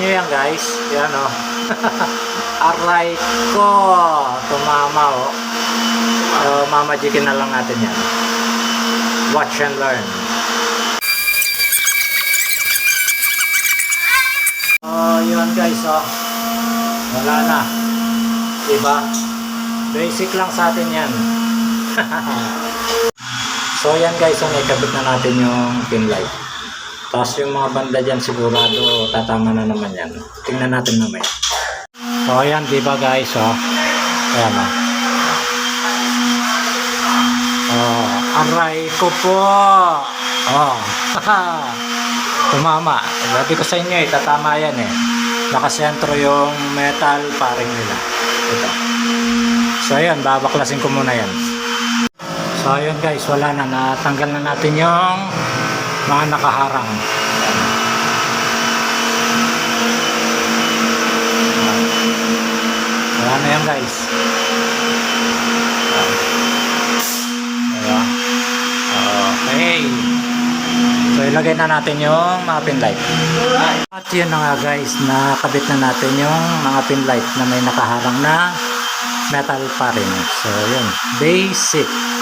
nyo yan guys. Yan o. Aray ko. Tumama o. So, mamajikin na lang natin yan. Watch and learn. Oh, yun guys oh. Wala na. Diba? Basic lang sa atin yan. so yan guys, so naikabit na natin yung pin light. Tapos yung mga banda dyan sigurado tatama na naman yan. Tingnan natin mamaya. So yan, di ba guys, oh. Ayan oh. Oh, aray ko po. Oh. Tumama. Sabi ko sa inyo eh, tatama yan eh. Nakasentro yung metal paring nila. Ito. So ayan, babaklasin ko muna yan. So ayun guys, wala na. Natanggal na natin yung mga nakaharang. Wala na yan guys. Diba? Okay. So ilagay na natin yung mga pin light. At yun na nga guys, nakabit na natin yung mga pin light na may nakaharang na metal pa rin. So yun, basic.